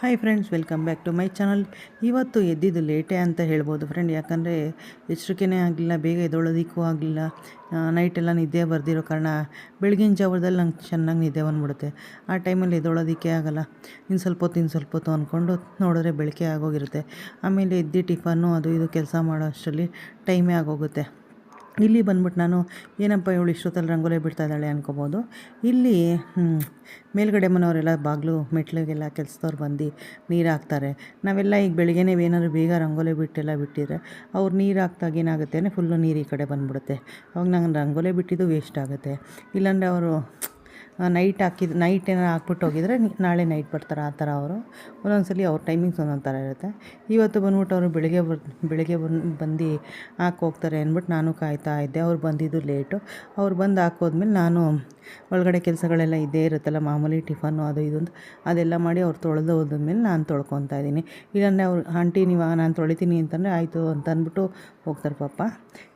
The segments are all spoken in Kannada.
Hi friends welcome back to my channel ಇವತ್ತು ಎದ್ದಿದ್ದು ಲೇಟೇ ಅಂತ ಹೇಳ್ಬೋದು ಫ್ರೆಂಡ್ ಯಾಕಂದರೆ ಎಚ್ಚರಿಕೆನೇ ಆಗಲಿಲ್ಲ, ಬೇಗ ಎದ್ದೊಳೋದಿಕ್ಕೂ ಆಗಲಿಲ್ಲ. ನೈಟೆಲ್ಲ ನಿದ್ದೆ ಬರ್ದಿರೋ ಕಾರಣ ಬೆಳಗಿನ ಜಾವದಲ್ಲಿ ನಂಗೆ ಚೆನ್ನಾಗಿ ನಿದ್ದೆ ಬಂದ್ಬಿಡುತ್ತೆ. ಆ ಟೈಮಲ್ಲಿ ಎದ್ದೊಳೋದಕ್ಕೆ ಆಗಲ್ಲ. ಇನ್ನು ಸ್ವಲ್ಪ ಹೊತ್ತು ಇನ್ನು ಸ್ವಲ್ಪ ಹೊತ್ತು ಅಂದ್ಕೊಂಡು ನೋಡಿದ್ರೆ ಬೆಳಗ್ಗೆ ಆಗೋಗಿರುತ್ತೆ. ಆಮೇಲೆ ಎದ್ದು ಟಿಫನ್ನು ಅದು ಇದು ಕೆಲಸ ಮಾಡೋ ಅಷ್ಟರಲ್ಲಿ ಟೈಮೇ ಆಗೋಗುತ್ತೆ. ಇಲ್ಲಿ ಬಂದ್ಬಿಟ್ಟು ನಾನು, ಏನಪ್ಪ ಇವಳು ಇಷ್ಟೊತ್ತಲ್ಲಿ ರಂಗೋಲಿ ಬಿಡ್ತಾ ಇದ್ದಾಳೆ? ಅನ್ಕೋಬೋದು. ಇಲ್ಲಿ ಮೇಲ್ಗಡೆ ಮನೆಯವರೆಲ್ಲ ಬಾಗಿಲು ಮೆಟ್ಲಿಗೆಲ್ಲ ಕೆಲಸದವ್ರು ಬಂದು ನೀರು ಹಾಕ್ತಾರೆ ನಾವೆಲ್ಲ ಈಗ ಬೆಳಿಗ್ಗೆನೇ ಏನಾದರೂ ಬೇಗ ರಂಗೋಲಿ ಬಿಟ್ಟೆಲ್ಲ ಬಿಟ್ಟಿದ್ರೆ ಅವ್ರು ನೀರು ಹಾಕ್ದಾಗ ಏನಾಗುತ್ತೆ ಫುಲ್ಲು ನೀರು ಈ ಕಡೆ ಬಂದ್ಬಿಡುತ್ತೆ. ಅವಾಗ ನಂಗೆ ರಂಗೋಲಿ ಬಿಟ್ಟಿದ್ದು ವೇಸ್ಟ್ ಆಗುತ್ತೆ. ಇಲ್ಲಾಂದರೆ ಅವರು ನೈಟ್ ಹಾಕಿದ ನೈಟ್ ಏನಾರು ಹಾಕ್ಬಿಟ್ಟು ಹೋಗಿದ್ರೆ ನಾಳೆ ನೈಟ್ ಬರ್ತಾರೆ ಆ ಥರ ಅವರು. ಒಂದೊಂದು ಸಲ ಅವ್ರ ಟೈಮಿಂಗ್ಸ್ ಒಂದೊಂದು ಥರ ಇರುತ್ತೆ. ಇವತ್ತು ಬಂದ್ಬಿಟ್ಟು ಅವರು ಬೆಳಗ್ಗೆ ಬರ್, ಬೆಳಗ್ಗೆ ಬಂದು ಬಂದು ಹಾಕಿ ಹೋಗ್ತಾರೆ ಅಂದ್ಬಿಟ್ಟು ನಾನು ಕಾಯ್ತಾ ಇದ್ದೆ. ಅವ್ರು ಬಂದಿದ್ದು ಲೇಟು ಅವ್ರು ಬಂದು ಹಾಕೋದ್ಮೇಲೆ ನಾನು ಒಳಗಡೆ ಕೆಲಸಗಳೆಲ್ಲ ಇದ್ದೇ ಇರುತ್ತಲ್ಲ, ಮಾಮೂಲಿ ಟಿಫನ್ನು ಅದು ಇದು ಅದೆಲ್ಲ ಮಾಡಿ ಅವ್ರು ತೊಳೆದು ಹೋದ್ಮೇಲೆ ನಾನು ತೊಳ್ಕೊತಾ ಇದ್ದೀನಿ. ಇಲ್ಲಾಂದರೆ ಅವ್ರು, ಆಂಟಿ ನೀವು ನಾನು ತೊಳಿತೀನಿ ಅಂತಂದರೆ ಆಯಿತು ಅಂತ ಅಂದ್ಬಿಟ್ಟು ಹೋಗ್ತಾರೆ ಪಾಪ.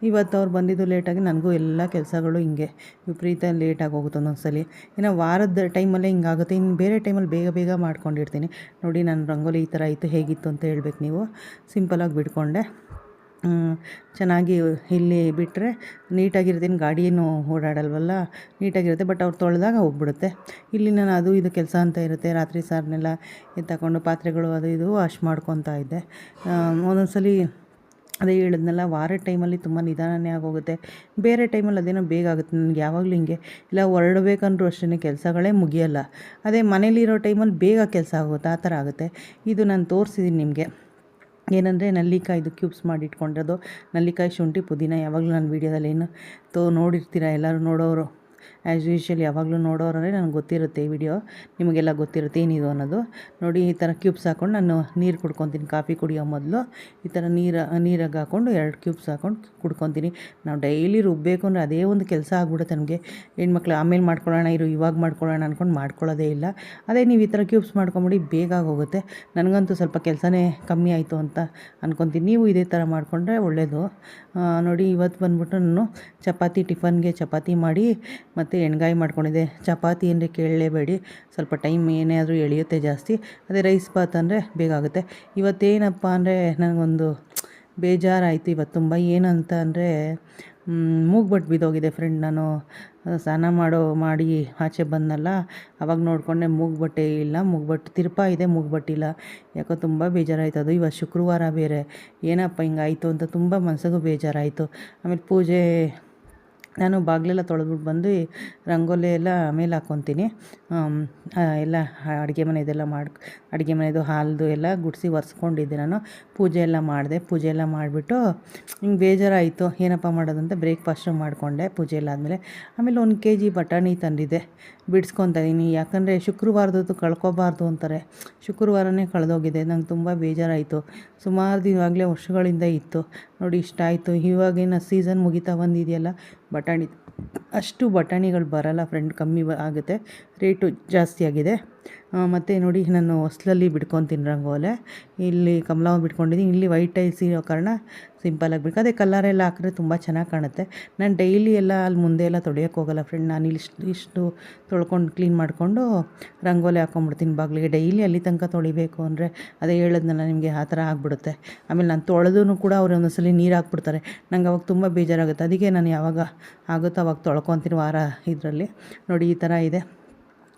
ಇವತ್ತು ಅವ್ರು ಬಂದಿದ್ದು ಲೇಟಾಗಿ ನನಗೂ ಎಲ್ಲ ಕೆಲಸಗಳು ಹಿಂಗೆ. ವಿಪರೀತ ಲೇಟಾಗಿ ಹೋಗುತ್ತೆ ಒಂದೊಂದು ಸಲ ಇನ್ನು ವಾರದ ಟೈಮಲ್ಲೇ ಹಿಂಗಾಗುತ್ತೆ. ಇನ್ನು ಬೇರೆ ಟೈಮಲ್ಲಿ ಬೇಗ ಬೇಗ ಮಾಡ್ಕೊಂಡಿರ್ತೀನಿ. ನೋಡಿ ನಾನು ರಂಗೋಲಿ ಈ ಥರ ಇತ್ತು ಹೇಗಿತ್ತು ಅಂತ ಹೇಳ್ಬೇಕು ನೀವು. ಸಿಂಪಲಾಗಿ ಬಿಟ್ಕೊಂಡೆ. ಚೆನ್ನಾಗಿ ಇಲ್ಲಿ ಬಿಟ್ಟರೆ ನೀಟಾಗಿರ್ತೀನಿ ಗಾಡಿಯೂ ಓಡಾಡಲ್ವಲ್ಲ? ನೀಟಾಗಿರುತ್ತೆ, ಬಟ್ ಅವ್ರು ತೊಳೆದಾಗ ಹೋಗ್ಬಿಡುತ್ತೆ. ಇಲ್ಲಿ ನಾನು ಅದು ಇದು ಕೆಲಸ ಅಂತ ಇರುತ್ತೆ. ರಾತ್ರಿ ಸಾರನ್ನೆಲ್ಲ ತಗೊಂಡು ಪಾತ್ರೆಗಳು ಅದು ಇದು ವಾಶ್ ಮಾಡ್ಕೊತಾ ಇದ್ದೆ. ಒಂದೊಂದು ಸಲ ಅದೇ ಹೇಳಿದ್ನಲ್ಲ, ವಾರ ಟೈಮಲ್ಲಿ ತುಂಬ ನಿಧಾನನೇ ಆಗೋಗುತ್ತೆ. ಬೇರೆ ಟೈಮಲ್ಲಿ ಅದೇನೋ ಬೇಗ ಆಗುತ್ತೆ. ನನಗೆ ಯಾವಾಗಲೂ ಹಿಂಗೆ, ಇಲ್ಲ ಹೊರಡ್ಬೇಕಂದ್ರೂ ಅಷ್ಟೇ ಕೆಲಸಗಳೇ ಮುಗಿಯಲ್ಲ. ಅದೇ ಮನೇಲಿರೋ ಟೈಮಲ್ಲಿ ಬೇಗ ಕೆಲಸ ಆಗುತ್ತೆ, ಆ ಥರ ಆಗುತ್ತೆ. ಇದು ನಾನು ತೋರಿಸಿದ್ದೀನಿ ನಿಮಗೆ. ಏನಂದರೆ ನಲ್ಲಿಕಾಯ್ದು ಕ್ಯೂಬ್ಸ್ ಮಾಡಿ ಇಟ್ಕೊಂಡಿರೋದು ನಲ್ಲಿಕಾಯಿ ಶುಂಠಿ ಪುದೀನ ಯಾವಾಗಲೂ ನಾನು ವೀಡಿಯೋದಲ್ಲಿ ಏನು ತೋ ನೋಡಿರ್ತೀರ ಎಲ್ಲರೂ ನೋಡೋರು. ಆ್ಯಸ್ ಯೂಶ್ವಲ್ ಯಾವಾಗಲೂ ನೋಡೋರಂದರೆ ನನಗೆ ಗೊತ್ತಿರುತ್ತೆ ಈ ವಿಡಿಯೋ ನಿಮಗೆಲ್ಲ ಗೊತ್ತಿರುತ್ತೆ ಏನಿದು ಅನ್ನೋದು. ನೋಡಿ, ಈ ಥರ ಕ್ಯೂಬ್ಸ್ ಹಾಕ್ಕೊಂಡು ನಾನು ನೀರು ಕುಡ್ಕೊತೀನಿ. ಕಾಫಿ ಕುಡಿಯೋ ಮೊದಲು ಈ ಥರ ನೀರು, ನೀರಾಗ ಹಾಕ್ಕೊಂಡು ಎರಡು ಕ್ಯೂಬ್ಸ್ ಹಾಕ್ಕೊಂಡು ಕುಡ್ಕೊತೀನಿ. ನಾವು ಡೈಲಿ ರುಬ್ಬಬೇಕು ಅಂದರೆ ಅದೇ ಒಂದು ಕೆಲಸ ಆಗ್ಬಿಡುತ್ತೆ ನಮಗೆ. ಹೆಣ್ಮಕ್ಳು ಆಮೇಲೆ ಮಾಡ್ಕೊಳ್ಳೋಣ, ಇರು ಇವಾಗ ಮಾಡ್ಕೊಳ್ಳೋಣ ಅಂದ್ಕೊಂಡು ಮಾಡ್ಕೊಳ್ಳೋದೇ ಇಲ್ಲ. ಅದೇ ನೀವು ಈ ಥರ ಕ್ಯೂಬ್ಸ್ ಮಾಡ್ಕೊಂಬಿಡಿ, ಬೇಗ ಹೋಗುತ್ತೆ ನನಗಂತೂ ಸ್ವಲ್ಪ ಕೆಲಸನೇ ಕಮ್ಮಿ ಆಯಿತು ಅಂತ ಅಂದ್ಕೊತೀನಿ ನೀವು ಇದೇ ಥರ ಮಾಡಿಕೊಂಡ್ರೆ ಒಳ್ಳೆಯದು ನೋಡಿ ಇವತ್ತು ಬಂದ್ಬಿಟ್ಟು ನಾನು ಚಪಾತಿ, ಟಿಫನ್ಗೆ ಚಪಾತಿ ಮಾಡಿ, ಮತ್ತು ಎಣ್ಗಾಯಿ ಮಾಡ್ಕೊಂಡಿದ್ದೆ. ಚಪಾತಿ ಅಂದರೆ ಕೇಳಲೇಬೇಡಿ. ಸ್ವಲ್ಪ ಟೈಮ್ ಏನೇ ಎಳೆಯುತ್ತೆ ಜಾಸ್ತಿ. ಅದೇ ರೈಸ್ ಬಾತ್ ಅಂದರೆ ಬೇಗ ಆಗುತ್ತೆ. ಇವತ್ತೇನಪ್ಪ ಅಂದರೆ ನನಗೊಂದು ಬೇಜಾರಾಯಿತು ಇವತ್ತು ತುಂಬ. ಏನಂತ ಅಂದರೆ ಮೂಗ್ಬಿಟ್ಟು ಬಿದ್ದೋಗಿದೆ ಫ್ರೆಂಡ್ ನಾನು. ಸ್ನಾನ ಮಾಡೋ, ಮಾಡಿ ಆಚೆ ಬಂದಲ್ಲ ಅವಾಗ ನೋಡಿಕೊಂಡೆ ಮೂಗ್ಬಟ್ಟೆ ಇಲ್ಲ. ಮೂಗ್ಬಟ್ಟು ತಿರ್ಪ ಇದೆ ಮೂಗ್ಬಟ್ಟಿಲ್ಲ ಯಾಕೋ ತುಂಬ ಬೇಜಾರಾಯಿತು. ಅದು ಇವತ್ತು ಶುಕ್ರವಾರ ಬೇರೆ. ಏನಪ್ಪ ಹಿಂಗಾಯಿತು ಅಂತ ತುಂಬ ಮನಸ್ಸಿಗೂ ಬೇಜಾರಾಯಿತು. ಆಮೇಲೆ ಪೂಜೆ ನಾನು ಬಾಗಿಲೆಲ್ಲ ತೊಳೆದ್ಬಿಟ್ಟು ಬಂದು ರಂಗೋಲಿ ಎಲ್ಲ ಮೇಲೆ ಹಾಕ್ಕೊತೀನಿ. ಎಲ್ಲ ಅಡುಗೆ ಮನೆಯದೆಲ್ಲ ಮಾಡಿ, ಅಡುಗೆ ಮನೆಯದು ಹಾಲ್ದು ಎಲ್ಲ ಗುಡಿಸಿ ಒರೆಸ್ಕೊಂಡಿದ್ದೆ ನಾನು. ಪೂಜೆ ಎಲ್ಲ ಮಾಡಿದೆ. ಪೂಜೆ ಎಲ್ಲ ಮಾಡಿಬಿಟ್ಟು ಹಿಂಗೆ ಬೇಜಾರಾಯಿತು. ಏನಪ್ಪ ಮಾಡೋದಂತ ಬ್ರೇಕ್ಫಾಸ್ಟು ಮಾಡಿಕೊಂಡೆ ಪೂಜೆ ಎಲ್ಲ ಆದಮೇಲೆ. ಆಮೇಲೆ ಒಂದು ಕೆ ಜಿ ಬಟಾಣಿ ತಂದಿದ್ದೆ. ಬಿಡಿಸ್ಕೊತಾ ಇದ್ದೀನಿ ಯಾಕಂದರೆ ಶುಕ್ರವಾರದ್ದು ಕಳ್ಕೊಬಾರ್ದು ಅಂತಾರೆ. ಶುಕ್ರವಾರನೇ ಕಳೆದೋಗಿದೆ. ನಂಗೆ ತುಂಬ ಬೇಜಾರಾಯಿತು. ಸುಮಾರು ದಿನವಾಗಲೇ ವರ್ಷಗಳಿಂದ ಇತ್ತು. ನೋಡಿ ಇಷ್ಟ ಆಯಿತು ಇವಾಗಿನ ಸೀಸನ್ ಮುಗಿತಾ ಬಂದಿದೆಯಲ್ಲ. ಬಟಾಣಿ ಅಷ್ಟು ಬಟಾಣಿಗಳು ಬರಲ್ಲ ಫ್ರೆಂಡ್ ಕಮ್ಮಿ ಆಗುತ್ತೆ ರೇಟು ಜಾಸ್ತಿ ಆಗಿದೆ. ಮತ್ತು ನೋಡಿ ನಾನು ಹೊಸ್ಲಲ್ಲಿ ಬಿಡ್ಕೊತೀನಿ ರಂಗೋಲೆ ಇಲ್ಲಿ ಕಮಲ ಬಿಟ್ಕೊಂಡಿದ್ದೀನಿ. ಇಲ್ಲಿ ವೈಟ್ ಟೈಲ್ಸ್ ಇರೋ ಕಾರಣ ಸಿಂಪಲಾಗಿ ಬಿಡ್ಕೋ ಅದೇ ಕಲರೆಲ್ಲ ಹಾಕಿದ್ರೆ ತುಂಬ ಚೆನ್ನಾಗಿ ಕಾಣುತ್ತೆ. ನಾನು ಡೈಲಿ ಎಲ್ಲ ಅಲ್ಲಿ ಮುಂದೆ ಎಲ್ಲ ತೊಳೆಯೋಕೆ ಹೋಗಲ್ಲ ಫ್ರೆಂಡ್ ನಾನು ಇಲ್ಲಿ ಇಷ್ಟು ಇಷ್ಟು ತೊಳ್ಕೊಂಡು ಕ್ಲೀನ್ ಮಾಡಿಕೊಂಡು ರಂಗೋಲಿ ಹಾಕ್ಕೊಂಬಿಡ್ತೀನಿ ಬಾಗಿಲಿಗೆ. ಡೈಲಿ ಅಲ್ಲಿ ತನಕ ತೊಳಿಬೇಕು ಅಂದರೆ ಅದೇ ಹೇಳೋದ್ನಲ್ಲ ನಿಮಗೆ ಆ ಥರ ಆಗಿಬಿಡುತ್ತೆ. ಆಮೇಲೆ ನಾನು ತೊಳೆದೂ ಕೂಡ ಅವ್ರು ಒಂದೊಂದ್ಸಲಿ ನೀರು ಹಾಕ್ಬಿಡ್ತಾರೆ. ನಂಗೆ ಅವಾಗ ತುಂಬ ಬೇಜಾರಾಗುತ್ತೆ. ಅದಕ್ಕೆ ನಾನು ಯಾವಾಗ ಆಗುತ್ತೋ ಅವಾಗ ತೊಳ್ಕೊತೀನಿ ವಾರ ಇದರಲ್ಲಿ. ನೋಡಿ ಈ ಥರ ಇದೆ.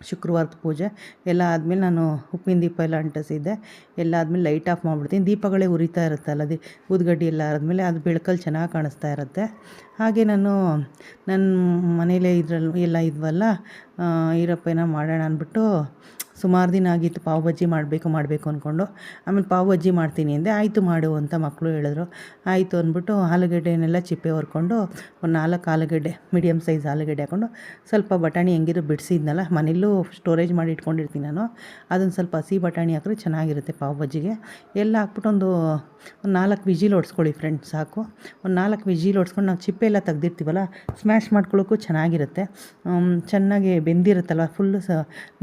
ಶುಕ್ರವಾರದ ಪೂಜೆ, ಎಲ್ಲ ಆದಮೇಲೆ ನಾನು ಉಪ್ಪಿನ ದೀಪ ಎಲ್ಲ ಅಂಟಿಸಿದ್ದೆ. ಎಲ್ಲ ಆದಮೇಲೆ ಲೈಟ್ ಆಫ್ ಮಾಡಿಬಿಡ್ತೀನಿ. ದೀಪಗಳೇ ಉರಿತಾ ಇರುತ್ತಲ್ಲ ದಿ ಉದ್ಗಡ್ಡಿ ಎಲ್ಲ ಆದಮೇಲೆ ಅದು ಬೆಳಕಲ್ಲಿ ಚೆನ್ನಾಗಿ ಕಾಣಿಸ್ತಾ ಇರುತ್ತೆ. ಹಾಗೆ ನಾನು ನನ್ನ ಮನೇಲೇ ಇದ್ರಲ್ಲಿ ಎಲ್ಲ ಇದ್ವಲ್ಲ ಈರಪ್ಪ ಏನೋ ಮಾಡೋಣ ಅಂದ್ಬಿಟ್ಟು ಸುಮಾರು ದಿನ ಆಗಿತ್ತು ಪಾವ್ ಬಜ್ಜಿ ಮಾಡಬೇಕು ಮಾಡಬೇಕು ಅಂದ್ಕೊಂಡು ಆಮೇಲೆ ಪಾವ್ ಬಜ್ಜಿ ಮಾಡ್ತೀನಿ ಅಂದೆ, ಆಯಿತು ಮಾಡು ಅಂತ ಮಕ್ಕಳು ಹೇಳಿದ್ರು. ಆಯಿತು ಅಂದ್ಬಿಟ್ಟು ಆಲೂಗಡ್ಡೆನೆಲ್ಲ ಚಿಪ್ಪೆ ಹೊರ್ಕೊಂಡು ಒಂದು ನಾಲ್ಕು ಆಲೂಗಡ್ಡೆ ಮೀಡಿಯಮ್ ಸೈಜ್ ಆಲೂಗಡ್ಡೆ ಹಾಕ್ಕೊಂಡು ಸ್ವಲ್ಪ ಬಟಾಣಿ ಹೆಂಗಿದ್ರು ಬಿಡಿಸಿದ್ನಲ್ಲ ಮನೆಯಲ್ಲೂ ಸ್ಟೋರೇಜ್ ಮಾಡಿ ಇಟ್ಕೊಂಡಿರ್ತೀನಿ ನಾನು. ಅದನ್ನು ಸ್ವಲ್ಪ ಹಸಿ ಬಟಾಣಿ ಹಾಕಿದ್ರೆ ಚೆನ್ನಾಗಿರುತ್ತೆ ಪಾವ್ ಬಜ್ಜಿಗೆ. ಎಲ್ಲ ಹಾಕ್ಬಿಟ್ಟು ಒಂದು ಒಂದು ನಾಲ್ಕು ವಿಜಿಲ್ ಹೊಡ್ಸ್ಕೊಳ್ಳಿ ಫ್ರೆಂಡ್ಸ್, ಸಾಕು. ಒಂದು ನಾಲ್ಕು ವಿಜಿಲ್ ಹೊಡ್ಸ್ಕೊಂಡು ನಾವು ಚಿಪ್ಪೆ ಎಲ್ಲ ತೆಗ್ದಿರ್ತೀವಲ್ಲ, ಸ್ಮ್ಯಾಶ್ ಮಾಡ್ಕೊಳ್ಳೋಕ್ಕೂ ಚೆನ್ನಾಗಿರುತ್ತೆ. ಚೆನ್ನಾಗಿ ಬೆಂದಿರುತ್ತಲ್ವ, ಫುಲ್ಲು ಸ,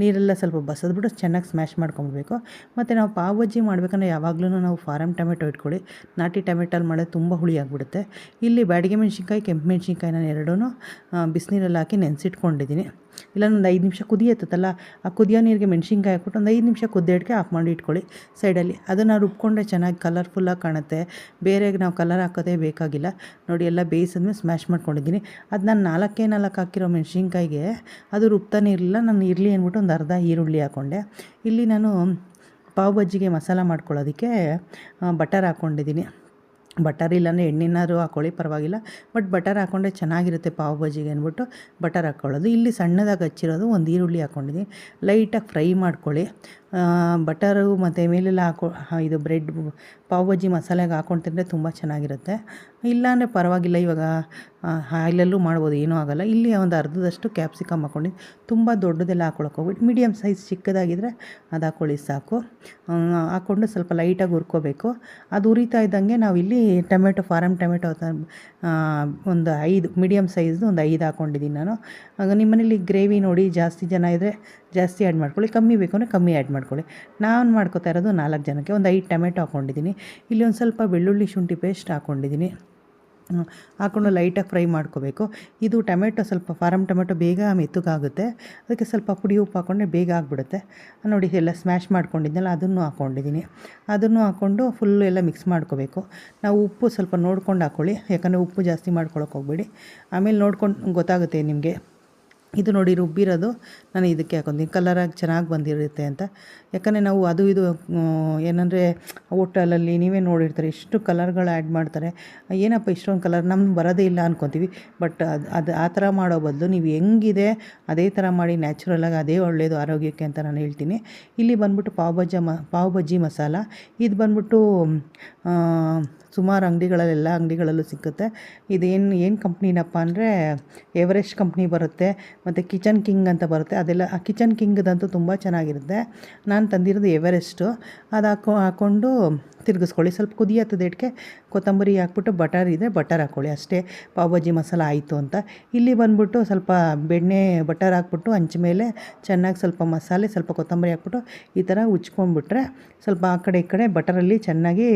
ನೀರೆಲ್ಲ ಸ್ವಲ್ಪ ಬಸದ್ಬಿಟ್ಟು ಚೆನ್ನಾಗಿ ಸ್ಮ್ಯಾಶ್ ಮಾಡ್ಕೊಬೇಕು ಮತ್ತು ನಾವು ಪಾವ್ ಬಜ್ಜಿ ಮಾಡ್ಬೇಕಂದ್ರೆ ಯಾವಾಗಲೂ ನಾವು ಫಾರಮ್ ಟೊಮೆಟೊ ಇಟ್ಕೊಳ್ಳಿ. ನಾಟಿ ಟೊಮೆಟೊಲ್ಲಿ ಮಾಡೋದು ತುಂಬ ಹುಳಿ ಆಗಿಬಿಡುತ್ತೆ. ಇಲ್ಲಿ ಬ್ಯಾಡಿಗೆ ಮೆಣಸಿನ್ಕಾಯಿ, ಕೆಂಪು ಮೆಣಸಿನ್ಕಾಯಿ ನಾನು ಎರಡೂ ಬಿಸಿನೀರಲ್ಲಿ ಹಾಕಿ ನೆನೆಸಿಟ್ಕೊಂಡಿದ್ದೀನಿ. ಇಲ್ಲ ಒಂದು ಐದು ನಿಮಿಷ ಕುದಿಯತ್ತಲ್ಲ ಆ ಕುದಿಯೋ ನೀರಿಗೆ ಮೆಣಸಿನ್ಕಾಯಿ ಹಾಕ್ಬಿಟ್ಟು ಒಂದು ಐದು ನಿಮಿಷ ಕುದ್ದಿಡ್ಕೆ ಆಫ್ ಮಾಡಿ ಇಟ್ಕೊಳ್ಳಿ ಸೈಡಲ್ಲಿ. ಅದನ್ನು ರುಬ್ಕೊಂಡ್ರೆ ಚೆನ್ನಾಗಿ ಕಲರ್ಫುಲ್ಲಾಗಿ ಕಾಣುತ್ತೆ. ಬೇರೆಗೆ ನಾವು ಕಲರ್ ಹಾಕೋದೇ ಬೇಕಾಗಿಲ್ಲ. ನೋಡಿ ಎಲ್ಲ ಬೇಯಿಸಿದ್ಮೇಲೆ ಸ್ಮ್ಯಾಶ್ ಮಾಡ್ಕೊಂಡಿದ್ದೀನಿ. ಅದು ನಾನು ನಾಲ್ಕೇ ನಾಲ್ಕು ಹಾಕಿರೋ ಮೆಣಸಿನ್ಕಾಯಿಗೆ ಅದು ರುಬ್ತಾನೆ ಇರಲಿಲ್ಲ ನಾನು ಇರಲಿ ಅಂದ್ಬಿಟ್ಟು ಒಂದು ಅರ್ಧ ಈರುಳ್ಳಿ ಹಾಕ್ಕೊಂಡೆ ಇಲ್ಲಿ ನಾನು ಪಾವ್ ಬಜ್ಜಿಗೆ ಮಸಾಲ ಮಾಡ್ಕೊಳ್ಳೋದಕ್ಕೆ ಬಟರ್ ಹಾಕ್ಕೊಂಡಿದ್ದೀನಿ ಬಟರ್ ಇಲ್ಲಾಂದರೆ ಎಣ್ಣೆನಾದ್ರು ಹಾಕ್ಕೊಳ್ಳಿ ಪರವಾಗಿಲ್ಲ. ಬಟ್ ಬಟರ್ ಹಾಕ್ಕೊಂಡ್ರೆ ಚೆನ್ನಾಗಿರುತ್ತೆ ಪಾವ್ ಬಜ್ಜಿಗೆ ಅಂದ್ಬಿಟ್ಟು ಬಟರ್ ಹಾಕ್ಕೊಳ್ಳೋದು ಇಲ್ಲಿ ಸಣ್ಣದಾಗಿ ಹಚ್ಚಿರೋದು ಒಂದು ಈರುಳ್ಳಿ ಹಾಕ್ಕೊಂಡಿದ್ದೀನಿ ಲೈಟಾಗಿ ಫ್ರೈ ಮಾಡ್ಕೊಳ್ಳಿ. ಬಟರು ಮತ್ತು ಮೇಲೆಲ್ಲ ಹಾಕೊ ಇದು ಬ್ರೆಡ್ ಪಾವ್ ಬಜ್ಜಿ ಮಸಾಲೆಗೆ ಹಾಕ್ಕೊಂಡು ತಿಂದರೆ ತುಂಬ ಚೆನ್ನಾಗಿರುತ್ತೆ. ಇಲ್ಲಾಂದರೆ ಪರವಾಗಿಲ್ಲ, ಇವಾಗ ಆಯಿಲಲ್ಲೂ ಮಾಡ್ಬೋದು, ಏನೂ ಆಗೋಲ್ಲ. ಇಲ್ಲಿ ಒಂದು ಅರ್ಧದಷ್ಟು ಕ್ಯಾಪ್ಸಿಕಮ್ ಹಾಕ್ಕೊಂಡು ತುಂಬ ದೊಡ್ಡದೆಲ್ಲ ಹಾಕ್ಕೊಳಕ್ಕೆ ಹೋಗ್ಬಿಟ್ಟು ಮೀಡಿಯಮ್ ಸೈಜ್ ಚಿಕ್ಕದಾಗಿದ್ದರೆ ಅದು ಹಾಕ್ಕೊಳ್ಳಿ ಸಾಕು. ಹಾಕ್ಕೊಂಡು ಸ್ವಲ್ಪ ಲೈಟಾಗಿ ಹುರ್ಕೋಬೇಕು. ಅದು ಉರಿತಾ ಇದ್ದಂಗೆ ನಾವು ಇಲ್ಲಿ ಟೊಮೆಟೊ ಫಾರಮ್ ಟೊಮೆಟೊ ಒಂದು ಐದು ಮೀಡಿಯಮ್ ಸೈಜ್ದು ಒಂದು ಐದು ಹಾಕ್ಕೊಂಡಿದ್ದೀನಿ ನಾನು. ಆಗ ನಿಮ್ಮ ಮನೇಲಿ ಗ್ರೇವಿ ನೋಡಿ, ಜಾಸ್ತಿ ಜನ ಇದ್ದರೆ ಜಾಸ್ತಿ ಆ್ಯಡ್ ಮಾಡ್ಕೊಳ್ಳಿ. ಕಮ್ಮಿ ಬೇಕು ಅಂದರೆ ಕಮ್ಮಿ ಆ್ಯಡ್ ಮಾಡ್ಕೊಳ್ಳಿ. ನಾನು ಮಾಡ್ಕೋತಾ ಇರೋದು ನಾಲ್ಕು ಜನಕ್ಕೆ. ಒಂದು ಐದು ಟೊಮೆಟೊ ಹಾಕ್ಕೊಂಡಿದ್ದೀನಿ ಇಲ್ಲಿ ಒಂದು ಸ್ವಲ್ಪ ಬೆಳ್ಳುಳ್ಳಿ ಶುಂಠಿ ಪೇಸ್ಟ್ ಹಾಕ್ಕೊಂಡಿದ್ದೀನಿ ಹಾಕ್ಕೊಂಡು ಲೈಟಾಗಿ ಫ್ರೈ ಮಾಡ್ಕೋಬೇಕು. ಇದು ಟೊಮೆಟೊ ಸ್ವಲ್ಪ ಫಾರಮ್ ಟೊಮೆಟೊ ಬೇಗ ಮೆತ್ತಗಾಗುತ್ತೆ. ಅದಕ್ಕೆ ಸ್ವಲ್ಪ ಪುಡಿ ಉಪ್ಪು ಹಾಕ್ಕೊಂಡ್ರೆ ಬೇಗ ಆಗಿಬಿಡುತ್ತೆ. ನೋಡಿ, ಎಲ್ಲ ಸ್ಮ್ಯಾಶ್ ಮಾಡ್ಕೊಂಡಿದ್ದೆನಲ್ಲ ಅದನ್ನು ಹಾಕ್ಕೊಂಡಿದ್ದೀನಿ ಅದನ್ನು ಹಾಕ್ಕೊಂಡು ಫುಲ್ಲು ಎಲ್ಲ ಮಿಕ್ಸ್ ಮಾಡ್ಕೋಬೇಕು. ನಾವು ಉಪ್ಪು ಸ್ವಲ್ಪ ನೋಡ್ಕೊಂಡು ಹಾಕ್ಕೊಳ್ಳಿ ಯಾಕಂದರೆ ಉಪ್ಪು ಜಾಸ್ತಿ ಮಾಡ್ಕೊಳಕ್ಕೆ ಹೋಗ್ಬೇಡಿ. ಆಮೇಲೆ ನೋಡ್ಕೊಂಡು ಗೊತ್ತಾಗುತ್ತೆ ನಿಮಗೆ. ಇದು ನೋಡಿ ರುಬ್ಬಿರೋದು, ನಾನು ಇದಕ್ಕೆ ಹಾಕೊತೀನಿ. ಕಲರಾಗಿ ಚೆನ್ನಾಗಿ ಬಂದಿರುತ್ತೆ ಅಂತ. ಯಾಕಂದರೆ ನಾವು ಅದು ಇದು ಏನಂದರೆ ಹೋಟಲಲ್ಲಿ ನೀವೇ ನೋಡಿರ್ತಾರೆ ಎಷ್ಟು ಕಲರ್ಗಳು ಆ್ಯಡ್ ಮಾಡ್ತಾರೆ. ಏನಪ್ಪ ಇಷ್ಟೊಂದು ಕಲರ್ ನಮ್ಗೆ ಬರೋದೇ ಇಲ್ಲ ಅನ್ಕೊತೀವಿ. ಬಟ್ ಅದು ಅದು ಆ ಥರ ಮಾಡೋ ಬದಲು ನೀವು ಹೆಂಗಿದೆ, ಅದೇ ಥರ ಮಾಡಿ ನ್ಯಾಚುರಲಾಗಿ ಅದೇ ಒಳ್ಳೆಯದು ಆರೋಗ್ಯಕ್ಕೆ ಅಂತ ನಾನು ಹೇಳ್ತೀನಿ. ಇಲ್ಲಿ ಬಂದ್ಬಿಟ್ಟು ಪಾವ್ ಬಜ್ಜ ಮ, ಪಾವ್ ಬಜ್ಜಿ ಮಸಾಲ. ಇದು ಬಂದ್ಬಿಟ್ಟು ಸುಮಾರು ಅಂಗಡಿಗಳಲ್ಲಿ, ಎಲ್ಲ ಅಂಗಡಿಗಳಲ್ಲೂ ಸಿಕ್ಕುತ್ತೆ. ಇದೇನು, ಏನು ಕಂಪ್ನಿನಪ್ಪ ಅಂದರೆ ಎವರೆಸ್ಟ್ ಕಂಪ್ನಿ ಬರುತ್ತೆ, ಮತ್ತು ಕಿಚನ್ ಕಿಂಗ್ ಅಂತ ಬರುತ್ತೆ. ಅದೆಲ್ಲ, ಆ ಕಿಚನ್ ಕಿಂಗ್ದಂತೂ ತುಂಬ ಚೆನ್ನಾಗಿರುತ್ತೆ. ನಾನು ತಂದಿರೋದು ಎವರೆಸ್ಟು ಅದು ಹಾಕೊ ಹಾಕ್ಕೊಂಡು ತಿರುಗಿಸ್ಕೊಳ್ಳಿ. ಸ್ವಲ್ಪ ಕುದಿ ಇಟ್ಕೆ ಕೊತ್ತಂಬರಿ ಹಾಕ್ಬಿಟ್ಟು ಬಟರ್ ಇದೆ, ಬಟರ್ ಹಾಕ್ಕೊಳ್ಳಿ ಅಷ್ಟೇ. ಪಾವ್ ಭಾಜಿ ಮಸಾಲ ಆಯಿತು ಅಂತ. ಇಲ್ಲಿ ಬಂದುಬಿಟ್ಟು ಸ್ವಲ್ಪ ಬೆಣ್ಣೆ, ಬಟರ್ ಹಾಕ್ಬಿಟ್ಟು ಹಂಚ ಮೇಲೆ ಚೆನ್ನಾಗಿ ಸ್ವಲ್ಪ ಮಸಾಲೆ, ಸ್ವಲ್ಪ ಕೊತ್ತಂಬರಿ ಹಾಕ್ಬಿಟ್ಟು ಈ ಥರ ಉಚ್ಕೊಂಡ್ಬಿಟ್ರೆ ಸ್ವಲ್ಪ ಆ ಕಡೆ ಈ ಕಡೆ ಬಟರಲ್ಲಿ ಚೆನ್ನಾಗಿ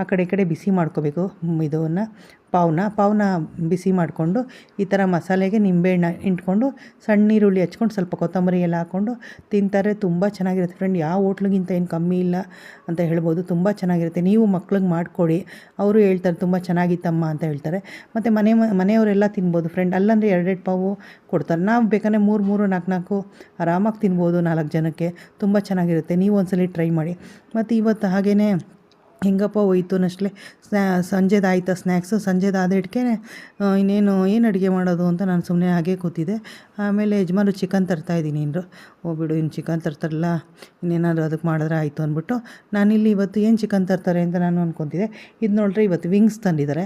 ಆ ಕಡೆ ಈ ಕಡೆ ಮಾಡ್ಕೋಬೇಕು. ಇದನ್ನು ಪಾವ್ನ ಪಾವ್ನ ಬಿಸಿ ಮಾಡಿಕೊಂಡು ಈ ಥರ ಮಸಾಲೆಗೆ ನಿಂಬೆಹಣ್ಣು ಇಟ್ಕೊಂಡು ಸಣ್ಣ ಈರುಳ್ಳಿ ಹಚ್ಕೊಂಡು ಸ್ವಲ್ಪ ಕೊತ್ತಂಬರಿ ಎಲ್ಲ ಹಾಕ್ಕೊಂಡು ತಿಂತಾರೆ. ತುಂಬ ಚೆನ್ನಾಗಿರುತ್ತೆ ಫ್ರೆಂಡ್ ಯಾವ ಹೋಟ್ಲಿಗಿಂತ ಏನು ಕಮ್ಮಿ ಇಲ್ಲ ಅಂತ ಹೇಳ್ಬೋದು. ತುಂಬ ಚೆನ್ನಾಗಿರುತ್ತೆ. ನೀವು ಮಕ್ಳಿಗೆ ಮಾಡಿಕೊಡಿ. ಅವರು ಹೇಳ್ತಾರೆ, ತುಂಬ ಚೆನ್ನಾಗಿತ್ತಮ್ಮ ಅಂತ ಹೇಳ್ತಾರೆ. ಮತ್ತು ಮನೆ, ಮನೆಯವರೆಲ್ಲ ತಿನ್ಬೋದು ಫ್ರೆಂಡ್ ಅಲ್ಲಂದರೆ ಎರಡೆರಡು ಪಾವು ಕೊಡ್ತಾರೆ. ನಾವು ಬೇಕಂದರೆ ಮೂರು ಮೂರು, ನಾಲ್ಕು ನಾಲ್ಕು ಆರಾಮಾಗಿ ತಿನ್ಬೋದು ನಾಲ್ಕು ಜನಕ್ಕೆ. ತುಂಬ ಚೆನ್ನಾಗಿರುತ್ತೆ. ನೀವು ಒಂದ್ಸಲಿ ಟ್ರೈ ಮಾಡಿ. ಮತ್ತು ಇವತ್ತು ಹಾಗೆಯೇ ಹೆಂಗಪ್ಪ ಹೋಯ್ತು ಅನ್ನಷ್ಟಲೆ ಸ್ನ್ಯಾ ಸಂಜೆದಾಯ್ತಾ ಸ್ನ್ಯಾಕ್ಸು ಸಂಜೆದಾದಿಟ್ಕೆ ಇನ್ನೇನು ಏನು ಅಡುಗೆ ಮಾಡೋದು ಅಂತ ನಾನು ಸುಮ್ಮನೆ ಹಾಗೆ ಕೂತಿದ್ದೆ. ಆಮೇಲೆ ಯಜಮಾನ್ರು ಚಿಕನ್ ತರ್ತಾಯಿದ್ದೀನಿ ಓ, ಬಿಡು ಇನ್ನು ಚಿಕನ್ ತರ್ತಾರಲ್ಲ, ಇನ್ನೇನಾದರೂ ಅದಕ್ಕೆ ಮಾಡಿದ್ರೆ ಆಯಿತು ಅಂದ್ಬಿಟ್ಟು ನಾನಿಲ್ಲಿ ಇವತ್ತು ಏನು ಚಿಕನ್ ತರ್ತಾರೆ ಅಂತ ನಾನು ಅಂದ್ಕೊತಿದ್ದೆ ಇದು ನೋಡ್ರಿ, ಇವತ್ತು ವಿಂಗ್ಸ್ ತಂದಿದ್ದಾರೆ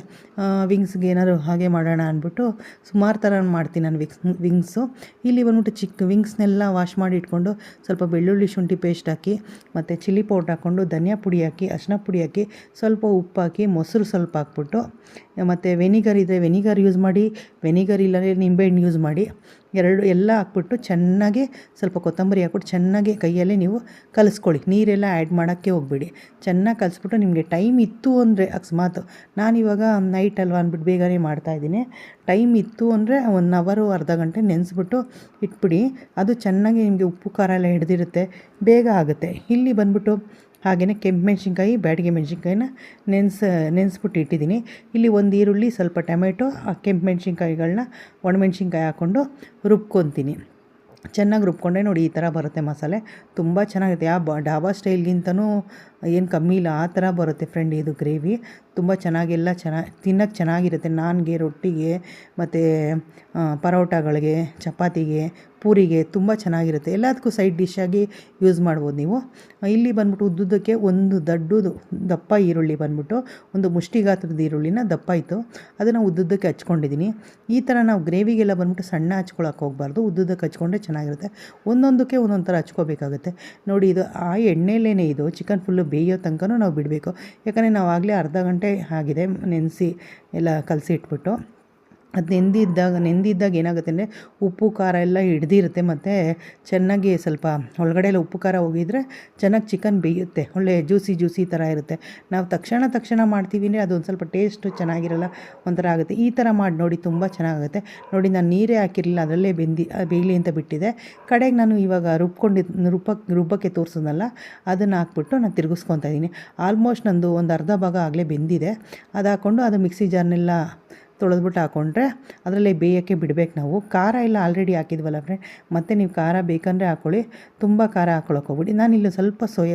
ವಿಂಗ್ಸ್ಗೆ ಏನಾದ್ರು ಹಾಗೆ ಮಾಡೋಣ ಅಂದ್ಬಿಟ್ಟು ಸುಮಾರು ಥರ ಮಾಡ್ತೀನಿ ನಾನು ವಿಕ್ಸ್ ವಿಂಗ್ಸು ಇಲ್ಲಿ ಬಂದ್ಬಿಟ್ಟು ಚಿಕ್ಕ ವಿಂಗ್ಸ್ನೆಲ್ಲ ವಾಶ್ ಮಾಡಿ ಇಟ್ಕೊಂಡು ಸ್ವಲ್ಪ ಬೆಳ್ಳುಳ್ಳಿ ಶುಂಠಿ ಪೇಸ್ಟ್ ಹಾಕಿ, ಮತ್ತು ಚಿಲ್ಲಿ ಪೌಡ್ರ್ ಹಾಕ್ಕೊಂಡು ಧನಿಯಾ ಪುಡಿ ಹಾಕಿ, ಅರ್ಶಿನ ಪುಡಿ ಹಾಕಿ ಸ್ವಲ್ಪ ಉಪ್ಪು ಹಾಕಿ ಮೊಸರು ಸ್ವಲ್ಪ ಹಾಕ್ಬಿಟ್ಟು, ಮತ್ತು ವೆನಿಗರ್ ಇದ್ದರೆ ವೆನಿಗರ್ ಯೂಸ್ ಮಾಡಿ ವೆನಿಗರ್ ಇಲ್ಲಾಂದರೆ ನಿಂಬೆಹಣ್ಣು ಯೂಸ್ ಮಾಡಿ, ಎರಡು ಎಲ್ಲ ಹಾಕ್ಬಿಟ್ಟು ಚೆನ್ನಾಗಿ ಸ್ವಲ್ಪ ಕೊತ್ತಂಬರಿ ಹಾಕ್ಬಿಟ್ಟು ಚೆನ್ನಾಗಿ ಕೈಯಲ್ಲೇ ನೀವು ಕಲಿಸ್ಕೊಳ್ಳಿ. ನೀರೆಲ್ಲ ಆ್ಯಡ್ ಮಾಡೋಕ್ಕೆ ಹೋಗ್ಬೇಡಿ. ಚೆನ್ನಾಗಿ ಕಲಿಸ್ಬಿಟ್ಟು ನಿಮಗೆ ಟೈಮ್ ಇತ್ತು ಅಂದರೆ ಅಕಸ್ಮಾತು, ನಾನಿವಾಗ ನೈಟ್ ಅಲ್ವಾ ಅಂದ್ಬಿಟ್ಟು ಬೇಗನೆ ಮಾಡ್ತಾಯಿದ್ದೀನಿ ಟೈಮ್ ಇತ್ತು ಅಂದರೆ ಒನ್ ಅವರು ಅರ್ಧ ಗಂಟೆ ನೆನೆಸ್ಬಿಟ್ಟು ಇಟ್ಬಿಡಿ. ಅದು ಚೆನ್ನಾಗಿ ನಿಮಗೆ ಉಪ್ಪು ಖಾರ ಎಲ್ಲ ಹಿಡ್ದಿರುತ್ತೆ, ಬೇಗ ಆಗುತ್ತೆ. ಇಲ್ಲಿ ಬಂದ್ಬಿಟ್ಟು ಹಾಗೆಯೇ ಕೆಂಪು ಮೆಣಸಿನ್ಕಾಯಿ, ಬ್ಯಾಡಿಗೆ ಮೆಣಸಿನ್ಕಾಯಿನ ನೆನೆಸ, ನೆನೆಸ್ಬಿಟ್ಟು ಇಟ್ಟಿದ್ದೀನಿ. ಇಲ್ಲಿ ಒಂದು ಈರುಳ್ಳಿ, ಸ್ವಲ್ಪ ಟೊಮೆಟೊ, ಆ ಕೆಂಪು ಮೆಣಸಿನ್ಕಾಯಿಗಳನ್ನ ಒಣಮೆಣ್ಸಿನ್ಕಾಯಿ ಹಾಕ್ಕೊಂಡು ರುಬ್ಕೊತೀನಿ. ಚೆನ್ನಾಗಿ ರುಬ್ಕೊಂಡೆ ನೋಡಿ ಈ ಥರ ಬರುತ್ತೆ ಮಸಾಲೆ. ತುಂಬ ಚೆನ್ನಾಗಿರುತ್ತೆ. ಯಾವ ಡಾಬಾ ಸ್ಟೈಲ್ಗಿಂತನೂ ಏನು ಕಮ್ಮಿ ಇಲ್ಲ, ಆ ಥರ ಬರುತ್ತೆ ಫ್ರೆಂಡ್ ಇದು ಗ್ರೇವಿ ತುಂಬ ಚೆನ್ನಾಗೆಲ್ಲ ಚೆನ್ನಾಗಿ ತಿನ್ನೋಕ್ಕೆ ಚೆನ್ನಾಗಿರುತ್ತೆ. ನಾನ್ಗೆ ರೊಟ್ಟಿಗೆ ಮತ್ತು ಪರೋಟಗಳಿಗೆ, ಚಪಾತಿಗೆ, ಪೂರಿಗೆ ತುಂಬ ಚೆನ್ನಾಗಿರುತ್ತೆ. ಎಲ್ಲದಕ್ಕೂ ಸೈಡ್ ಡಿಶ್ಶಾಗಿ ಯೂಸ್ ಮಾಡ್ಬೋದು ನೀವು. ಇಲ್ಲಿ ಬಂದ್ಬಿಟ್ಟು ಉದ್ದುದ್ದಕ್ಕೆ ಒಂದು ದಡ್ಡದು ದಪ್ಪ ಈರುಳ್ಳಿ ಬಂದ್ಬಿಟ್ಟು, ಒಂದು ಮುಷ್ಟಿಗಾತ್ರದ ಈರುಳ್ಳಿನ ದಪ್ಪ ಇತ್ತು. ಅದನ್ನು ಉದ್ದುದ್ದಕ್ಕೆ ಹಚ್ಕೊಂಡಿದ್ದೀನಿ. ಈ ಥರ ನಾವು ಗ್ರೇವಿಗೆಲ್ಲ ಬಂದ್ಬಿಟ್ಟು ಸಣ್ಣ ಹಚ್ಕೊಳಕ್ಕೆ ಹೋಗ್ಬಾರ್ದು. ಉದ್ದುದ್ದಕ್ಕೆ ಹಚ್ಕೊಂಡ್ರೆ ಚೆನ್ನಾಗಿರುತ್ತೆ. ಒಂದೊಂದಕ್ಕೆ ಒಂದೊಂದು ಥರ ಹಚ್ಕೋಬೇಕಾಗುತ್ತೆ. ನೋಡಿ ಇದು ಆ ಎಣ್ಣೆಲೇ ಇದು. ಚಿಕನ್ ಫುಲ್ಲು ಬೇಯೋ ತನಕನೂ ನಾವು ಬಿಡಬೇಕು. ಯಾಕಂದರೆ ನಾವು ಆಗಲೇ ಅರ್ಧ ಗಂಟೆ ಆಗಿದೆ ನೆನೆಸಿ ಎಲ್ಲ ಕಲಸಿ ಇಟ್ಬಿಟ್ಟು. ಅದು ನೆಂದಿದ್ದಾಗ ನೆಂದಿದ್ದಾಗ ಏನಾಗುತ್ತೆ ಅಂದರೆ ಉಪ್ಪು, ಖಾರ ಎಲ್ಲ ಹಿಡ್ದಿರುತ್ತೆ ಮತ್ತು ಚೆನ್ನಾಗಿ ಸ್ವಲ್ಪ ಒಳಗಡೆ ಎಲ್ಲ ಉಪ್ಪು, ಖಾರ ಹೋಗಿದ್ರೆ ಚೆನ್ನಾಗಿ ಚಿಕನ್ ಬೇಯುತ್ತೆ. ಒಳ್ಳೆ ಜ್ಯೂಸಿ ಜ್ಯೂಸಿ ಥರ ಇರುತ್ತೆ. ನಾವು ತಕ್ಷಣ ತಕ್ಷಣ ಮಾಡ್ತೀವಿ ಅಂದರೆ ಅದೊಂದು ಸ್ವಲ್ಪ ಟೇಸ್ಟು ಚೆನ್ನಾಗಿರಲ್ಲ, ಒಂಥರ ಆಗುತ್ತೆ. ಈ ಥರ ಮಾಡಿ ನೋಡಿ ತುಂಬ ಚೆನ್ನಾಗುತ್ತೆ. ನೋಡಿ ನಾನು ನೀರೇ ಹಾಕಿರಲಿಲ್ಲ, ಅದರಲ್ಲೇ ಬೆಂದಿ ಬೇಯಲಿ ಅಂತ ಬಿಟ್ಟಿದೆ. ಕಡೆಗೆ ನಾನು ಇವಾಗ ರುಬ್ಕೊಂಡಿದ್ದು ರುಬ್ಬಕ್ಕೆ ರುಬ್ಬಕ್ಕೆ ತೋರಿಸಿದ್ನಲ್ಲ ಅದನ್ನು ಹಾಕ್ಬಿಟ್ಟು ನಾನು ತಿರುಗಿಸ್ಕೊತಾ ಇದ್ದೀನಿ ಆಲ್ಮೋಸ್ಟ್ ನಂದು ಒಂದು ಅರ್ಧ ಭಾಗ ಆಗಲೇ ಬೆಂದಿದೆ. ಅದು ಹಾಕ್ಕೊಂಡು ಅದು ಮಿಕ್ಸಿ ಜಾರ್ನೆಲ್ಲ ತೊಳೆದ್ಬಿಟ್ಟು ಹಾಕ್ಕೊಂಡ್ರೆ ಅದರಲ್ಲಿ ಬೇಯೋಕ್ಕೆ ಬಿಡಬೇಕು ನಾವು. ಖಾರ ಎಲ್ಲ ಆಲ್ರೆಡಿ ಹಾಕಿದ್ವಲ್ಲ ಫ್ರೆಂಡ್ ಮತ್ತು ನೀವು ಖಾರ ಬೇಕಂದರೆ ಹಾಕ್ಕೊಳ್ಳಿ ತುಂಬ ಖಾರ ಹಾಕ್ಕೊಳಕ್ಕೆ ಹೋಗ್ಬಿಡಿ. ನಾನಿಲ್ಲಿ ಸ್ವಲ್ಪ ಸೋಯಾ